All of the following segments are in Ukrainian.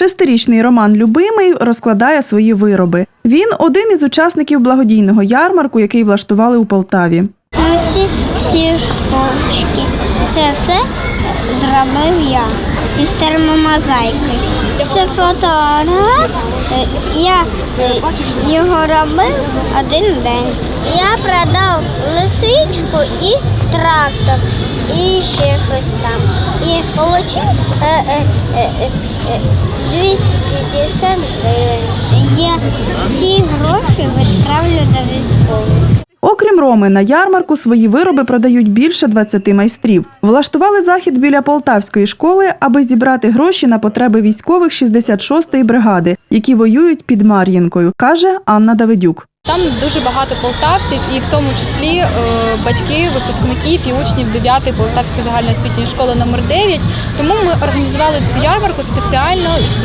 Шестирічний Роман Любимий розкладає свої вироби. Він один із учасників благодійного ярмарку, який влаштували у Полтаві. Ці всі штучки. Це все зробив я із термомозаїки. Це фотоапарат. Е, Я його робив один день. Я продав лисичку і трактор, і ще щось там. І отримав е, е, е, е, 250 гривень. Я всі гроші відправлю до військових. Окрім Роми, на ярмарку свої вироби продають більше 20 майстрів. Влаштували захід біля полтавської школи, аби зібрати гроші на потреби військових 66-ї бригади, які воюють під Мар'їнкою, каже Анна Давидюк. Там дуже багато полтавців, і в тому числі е, батьки, випускників і учнів 9-ї Полтавської загальноосвітньої школи номер 9 Тому ми організували цю ярмарку спеціально з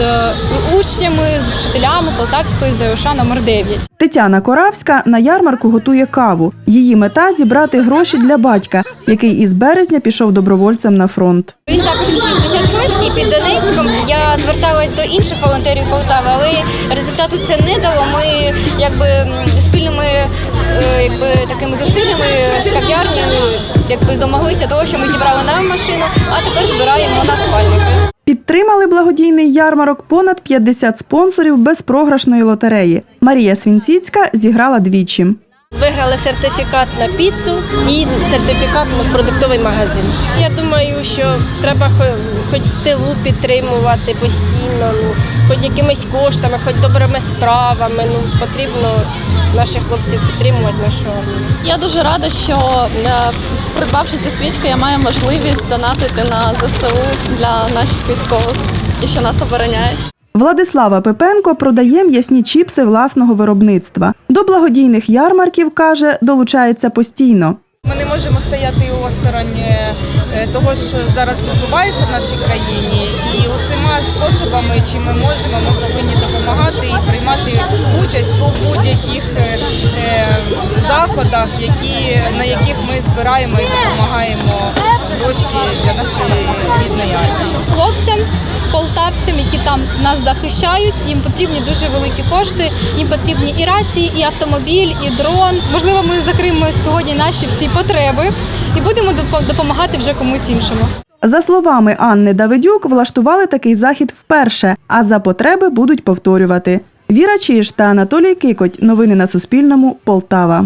учнями, з вчителями Полтавської ЗОШ номер 9 Тетяна Коравська на ярмарку готує каву. Її мета зібрати гроші для батька, який із березня пішов добровольцем на фронт. Він також у 66-й під Донецьком. Я зверталась до інших волонтерів Полтави, але результату це не дало. Ми якби спільними е, якби такими зусиллями з кав'ярнею якби домоглися того, що ми зібрали нам машину, а тепер збираємо на спальники. Підтримали благодійний ярмарок понад 50 спонсорів безпрограшної лотереї. Марія Свінціцька зіграла двічі. Виграли сертифікат на піцу і сертифікат на продуктовий магазин. Я думаю, що треба хоч тилу підтримувати постійно, ну хоч якимись коштами, хоч добрими справами. Ну потрібно наших хлопців підтримувати нашу армію. Я дуже рада, що е, придбавши цю свічку, я маю можливість донатити на ЗСУ для наших військових, ті, що нас обороняють. Владислава Пепенко продає м'ясні чіпси власного виробництва. До благодійних ярмарків каже, долучається постійно. Ми не можемо стояти осторонь е, того, що зараз відбувається в нашій країні, і усіма способами, чим ми можемо, ми повинні допомагати і приймати участь у будь-яких е, е, заходах, які, на яких ми збираємо і допомагаємо гроші для нашої рідної армії. Хлопцям, полтавцям, які там нас захищають, їм потрібні дуже великі кошти. Їм потрібні і рації, і автомобіль, і дрон. Можливо, ми закриємо сьогодні наші всі потреби і будемо допомагати вже комусь іншому. За словами Анни Давидюк, влаштували такий захід вперше, а за потреби будуть повторювати. Віра Чиж та Анатолій Кикоть. Новини на Суспільному. Полтава.